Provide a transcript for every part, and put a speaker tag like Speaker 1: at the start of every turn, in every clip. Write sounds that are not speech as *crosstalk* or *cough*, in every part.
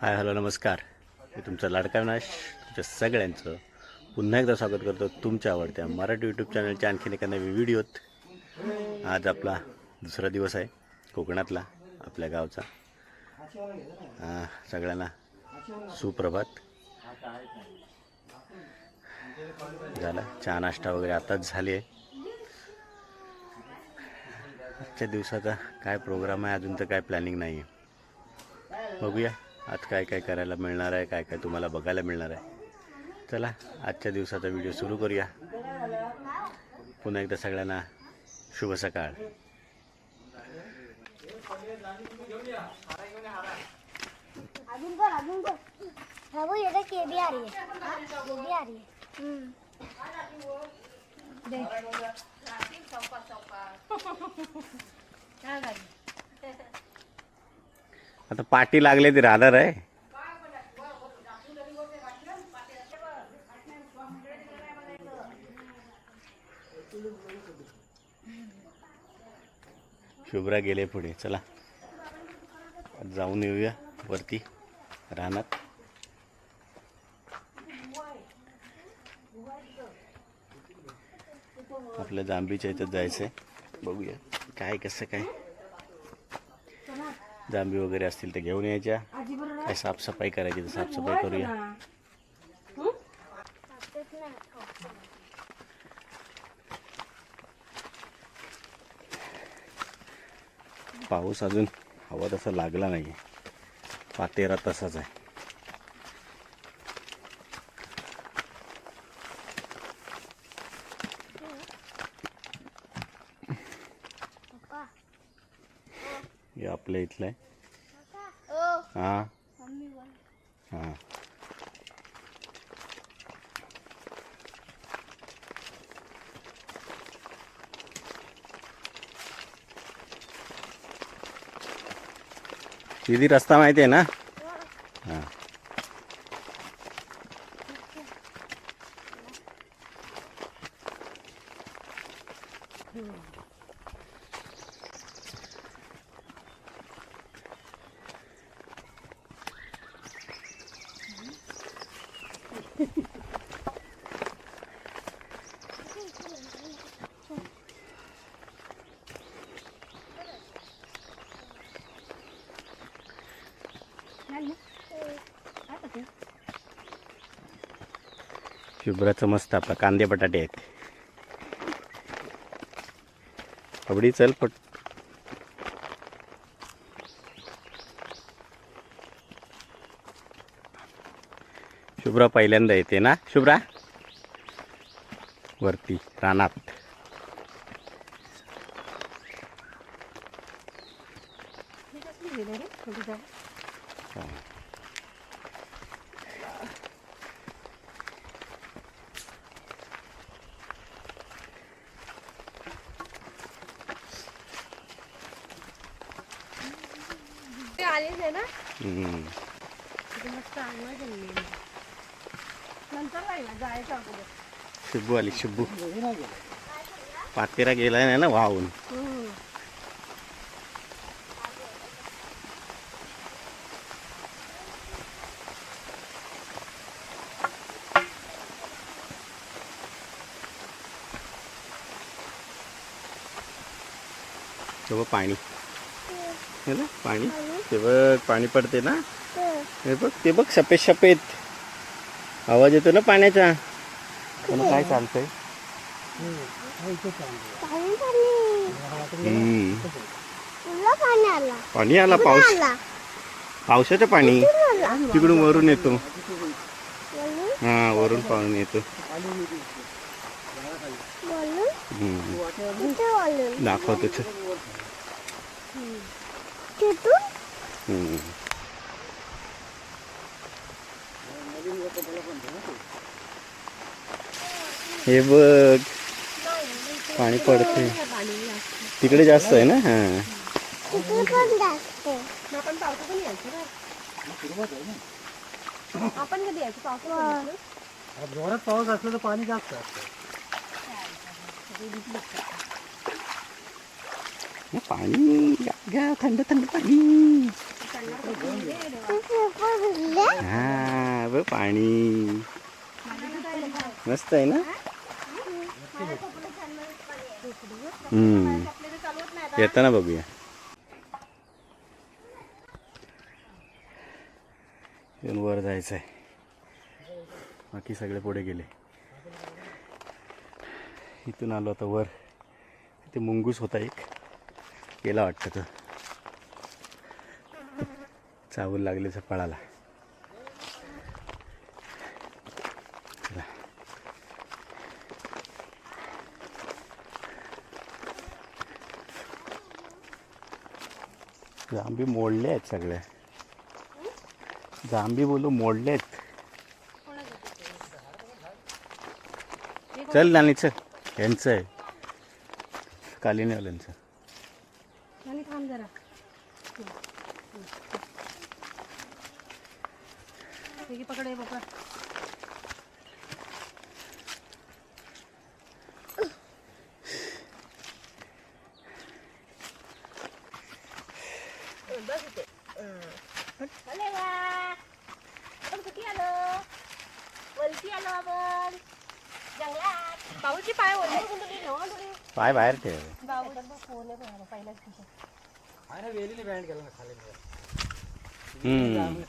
Speaker 1: Hi hello नमस्कार. मी तुमचा लाडका विनाश तुमच्या सगळ्यांचं पुन्हा एकदा स्वागत करतो तुमच्या आवडत्या मराठी यूट्यूब चॅनलच्या आणखीन एका नवी व्हिडिओत. आज आपला दुसरा दिवस आहे कोकणातला आपल्या गावचा. सगळ्यांना सुप्रभात. झाला चहा नाश्ता वगैरे आताच झाली आहे. आजच्या दिवसाचा काय प्रोग्राम आहे अजून तर काय प्लॅनिंग नाही आहे बघूया. आज काय काय करायला मिळणार आहे काय काय तुम्हाला बघायला मिळणार आहे. चला आजच्या दिवसाचा व्हिडिओ सुरू करूया. पुन्हा एकदा सगळ्यांना शुभ सकाळ.
Speaker 2: अजून कर अजून कर हा वो ये देख ये भी आ रही है. ये भी आ रही है. हम्म.
Speaker 1: आता पाठी लागले ती राहणार आहे. शुभ्रा गेले पुढे चला. जाऊन येऊया वरती रानात. आपल्या जांभीच्या जायचं जायचंय. बघूया काय कसं काय. जांभी वगैरे असतील ते घेऊन यायच्या. काय साफसफाई करायची तर साफसफाई करूया. पाऊस अजून हवा तसा लागला नाही पातेरा तसाच आहे. हे आपल्या इथलं आहे. हां
Speaker 2: मम्मी बोल
Speaker 1: हां दीदी रस्ता माहिती आहे ना हां शुभ्राचं मस्त आपला. कांदे बटाटे आहेत. आवडी चल पट. शुभ्रा पहिल्यांदा येते ना? शुभ्रा? वरती रानात
Speaker 2: ते आलीच आहे ना
Speaker 1: हम्म.
Speaker 2: तिथे मस्त चांगलं जमले नंतर राहिला जायचं अगोदर
Speaker 1: शुभू आली शुभू पातेरा गेलाय नाही ना वाहून ते बघ पाणी हे ना पाणी ते बघ पाणी पडते ना? हे. बघ ते बघ सफेद सफेद आवाज येतो ना पाण्याचा? त्याला काय चालतंय
Speaker 2: पाणी पडली
Speaker 1: हम्म.
Speaker 2: तुला पाणी आला.
Speaker 1: पाऊस. पावसाचं पाणी. तिकडून वरून येतो. हा वरून पाणी येतो. हम्म. दाखवतो. हे बघ पाणी पडते तिकडे जास्त आहे ना? हा.
Speaker 3: आपण कधी यायचं पावसा
Speaker 4: जोरात पाऊस असला तर पाणी जास्त असतं.
Speaker 1: हे पाणी थंड थंड पाणी हा ब पाणी. मस्त आहे ना? हम्म. येताना बघूया. येऊन वर जायचं आहे बाकी सगळे पुढे गेले. इथून आलो आता वर. इथे मुंगूस होता एक. गेला वाटतं तो. चावल लागले पळाला जांभी मोडले आहेत सगळ्या जांभी बोलू मोडले आहेत. चल नानी चल. यांचं आहे. कालिनेवाल्यांचं
Speaker 3: आणि पकड हे पकड
Speaker 2: अरे वा आपण कुठे आलो वरती आलो आपण जंगलात
Speaker 3: बाबूची पाय ओले
Speaker 1: पाय बाहेर ठेव. हम्म.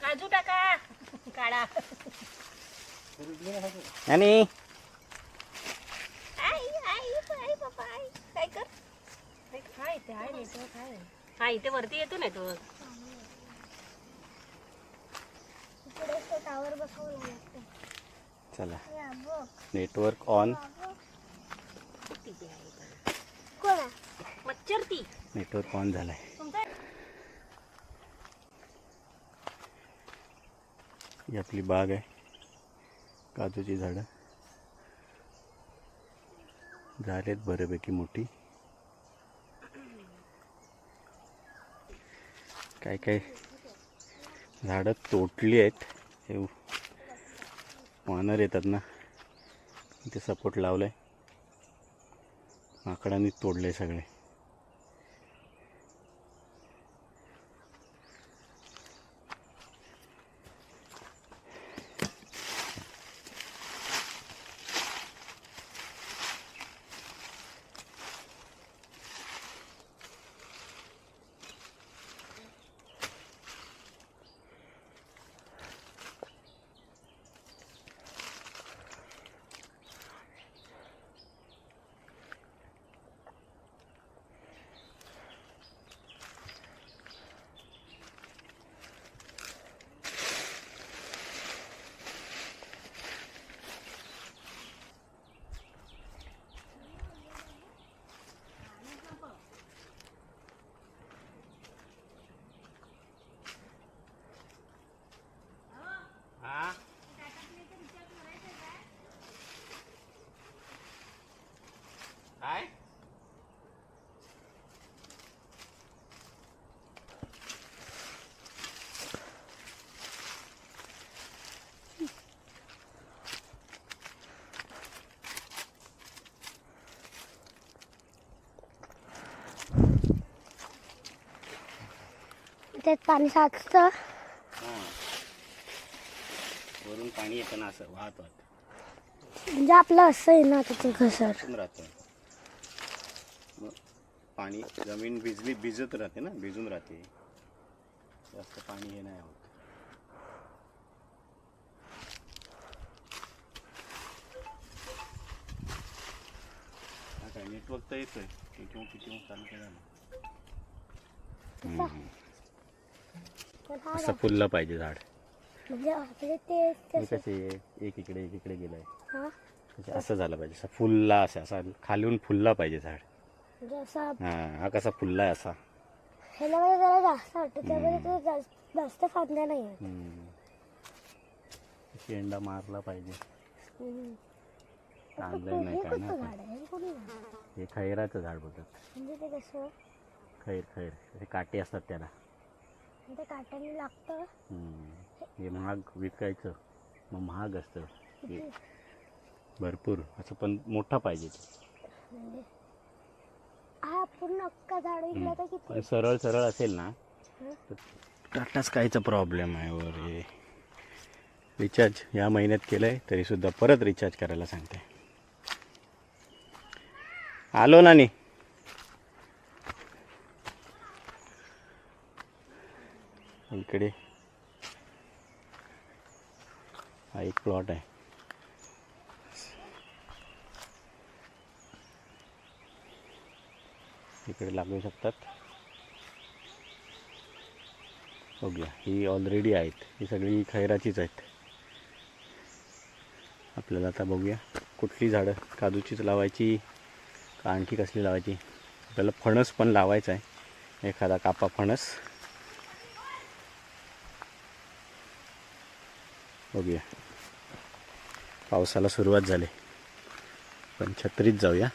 Speaker 2: काजू टाका. काढा.
Speaker 1: आणि?
Speaker 2: आई आई आई बाबा आई. काय कर?
Speaker 3: काय ते आहे
Speaker 2: हा इथे वरती येतो ना तो. इकडे टावर बसवलं लागतं
Speaker 1: चला.
Speaker 2: बघ
Speaker 1: नेटवर्क ऑन
Speaker 2: कोण मच्छर ती
Speaker 1: नेटवर्क ऑन झालाय. ही आपली बाग आहे. काजूची झाडं. झालेत बऱ्यापैकी मोठी. काय काय झाडं तोडली आहेत. हे वानर येतात ना. इथे सपोर्ट लावलाय. माकडांनी तोडले सगळे.
Speaker 2: त्यात पाणी साचतं
Speaker 1: वरून पाणी येतं ना असं वाहत वाहत
Speaker 2: म्हणजे आपलं असं आहे ना त्याचं घसर
Speaker 1: राहतं मग पाणी जमीन भिजली भिजत राहते ना भिजून राहते जास्त पाणी हे नाही होत हा काय नेटवर्क तर येतोय किती किती चालू केलं ना
Speaker 2: हा
Speaker 1: असं फुललं पाहिजे झाड.
Speaker 2: म्हणजे
Speaker 1: हे कसे एक इकडे एक इकडे गेलंय.
Speaker 2: हा?
Speaker 1: म्हणजे असं झालं पाहिजे असं फुलला असं असा खालून फुलला पाहिजे झाड.
Speaker 2: म्हणजे असं
Speaker 1: हा हा कसा फुललाय असा.
Speaker 2: ह्याला मला जरा जास्त वाटतं त्यामध्ये ते जास्त जास्त फांद्या नाही आहेत.
Speaker 1: हम्म. शेंडा मारला पाहिजे.
Speaker 2: हम्म.
Speaker 1: तांदळ नाही
Speaker 2: हे
Speaker 1: काय ना
Speaker 2: कोणतं झाड आहे? हे कोणी झाड?
Speaker 1: हे खैराचं झाड बोलतात.
Speaker 2: म्हणजे ते कसं?
Speaker 1: खैर खैर. हे काटे असतात त्याला.
Speaker 2: ते काट्याने लागतं.
Speaker 1: हम्म. हे महाग विकायचं. मग महाग असतं. हे भरपूर. असं पण मोठा पाहिजे ते.
Speaker 2: म्हणजे हा पूर्ण अख्खा झाड विकला तर किती?
Speaker 1: पण सरळ सरळ असेल ना टाटा स्कायचा प्रॉब्लेम आहे वरे रिचार्ज या महिन्यात केलं आहे तरीसुद्धा परत रिचार्ज करायला सांगते. आलो नानी इकडे. हा एक प्लॉट आहे. इकडे लागू शकतात. बघूया ही ऑलरेडी आहेत. ही सगळी खैराचीच आहेत. आपल्याला आता बघूया कुठली झाडं काजूचीच लावायची का आणखी कसली लावायची. आपल्याला फणस पण लावायचा आहे. एखादा कापा फणस. बघूया. पावसाला सुरुवात झाली. पण छत्रीत जाऊया.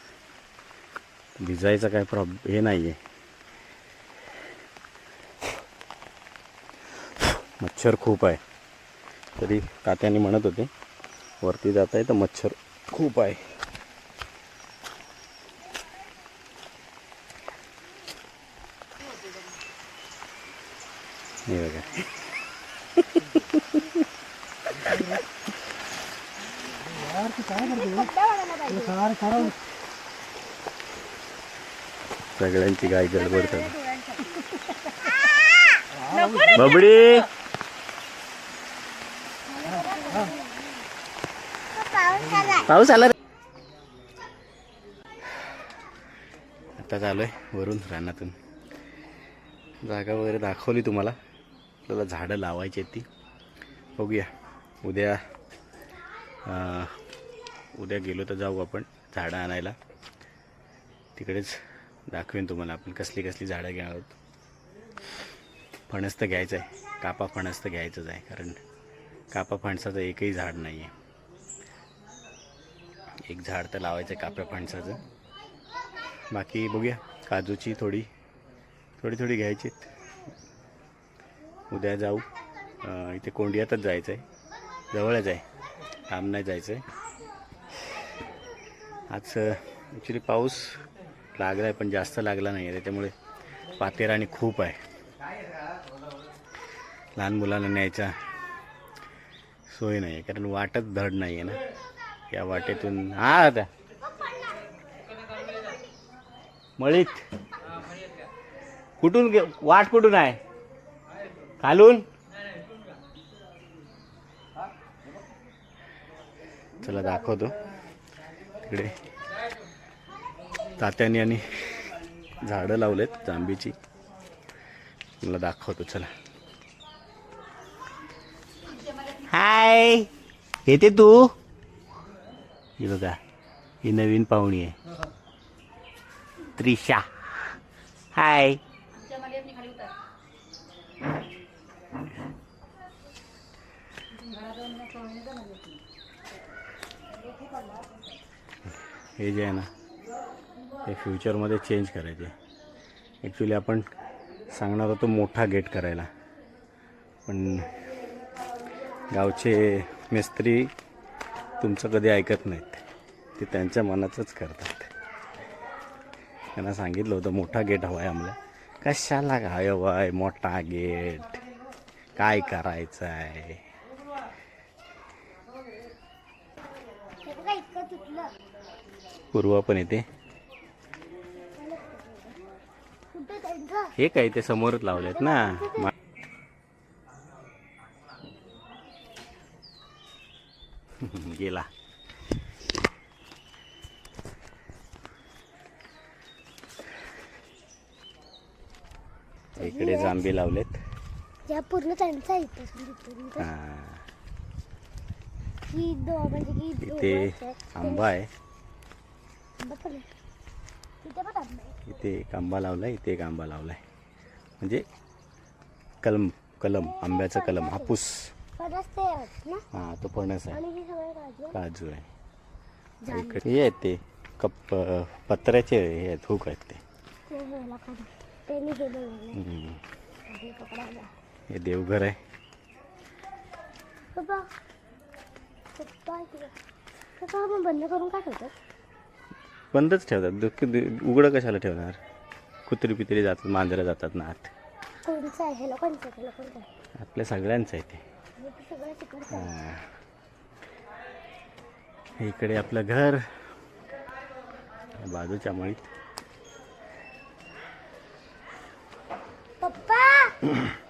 Speaker 1: भिजायचा काय प्रॉब हे नाही आहे मच्छर खूप आहे. तरी कात्याने म्हणत होते वरती जात आहे तर मच्छर खूप आहे. हे बघा. सगळ्यांची गाय गडबड चालू. बबडी! पाऊस आला आता चालू आहे वरून रानातून. जागा वगैरे दाखवली तुम्हाला. आपल्याला झाडं लावायची आहेत ती. बघूया. उद्या उद्या गेलो तर जाऊ आपण झाडं आणायला. तिकडेच दाखवेन तुम्हाला आपण कसली कसली झाडं घेणार आहोत. फणस तर घ्यायचं आहे कापा फणस तर घ्यायचंच आहे कारण कापा फणसाचं एकही झाड नाही आहे एक झाड तर लावायचं आहे काप्या फणसाचं. बाकी बघूया काजूची थोडी थोडी थोडी घ्यायची उद्या जाऊ. इथे कोंडियातच जायचं आहे जवळच आहे. लांब नाही जायचं आहे आज ॲक्च्युली पाऊस लागला आहे पण जास्त लागला नाही आहे त्याच्यामुळे पातेराणी खूप आहे. लहान मुलांना न्यायचा सोय नाही आहे कारण वाटच धड नाही आहे ना. या वाटेतून हा आता. मळीत. कुठून गे वाट कुठून आहे? खालून? चला दाखवतो. तिकडे. तात्याने आणि झाडं लावलेत जांबीची मला दाखवतो चला. हाय! येते तू? हे बघा ही नवीन पाहुणी आहे. त्रिशा. हाय! हे जे आहे ना ते फ्युचरमध्ये चेंज करायचे. ॲक्च्युली आपण सांगणार होतो मोठा गेट करायला. पण गावचे मिस्त्री तुमचं कधी ऐकत नाहीत. ते त्यांच्या मनाचंच करतात. त्यांना सांगितलं होतं मोठा गेट हवा आहे आम्हाला. कशाला हवा आहे मोठा गेट काय करायचं आहे
Speaker 2: हे बघा इतकं तुटलं
Speaker 1: पूर्वा पण येते. हे काय ते समोरच लावलेत ना? गेला. इकडे जांबी लावलेत.
Speaker 2: या पूर्ण त्यांचा म्हणजे दोन
Speaker 1: इथे. आंबा आहे.
Speaker 2: इथे पण आंबा आहे.
Speaker 1: इथे एक आंबा लावलाय इथे एक आंबा लावलाय. म्हणजे कलम कलम आंब्याचं कलम हापूस. हा तो फणस आहे.
Speaker 2: हे काजू
Speaker 1: आहे. हे आहेत ते कप पत्र्याचे हे आहेत हुक आहेत ते.
Speaker 2: हे
Speaker 1: देवघर आहे.
Speaker 2: बंद करून काय ठेवतात?
Speaker 1: बंदच ठेवतात. दुःख उघडं कशाला ठेवणार? कुत्री पित्री जातात मांजरं जातात ना आत.
Speaker 2: कोणचं आहे? हे लोकांचं आहे? हे लोकांचं आहे?
Speaker 1: आपल्या सगळ्यांचं आहे ते.
Speaker 2: हे तर सगळं तिकडचं आहे.
Speaker 1: हा. इकडे आपलं घर. बाजूच्या मळीत.
Speaker 2: पप्पा पप्पा! *clears throat*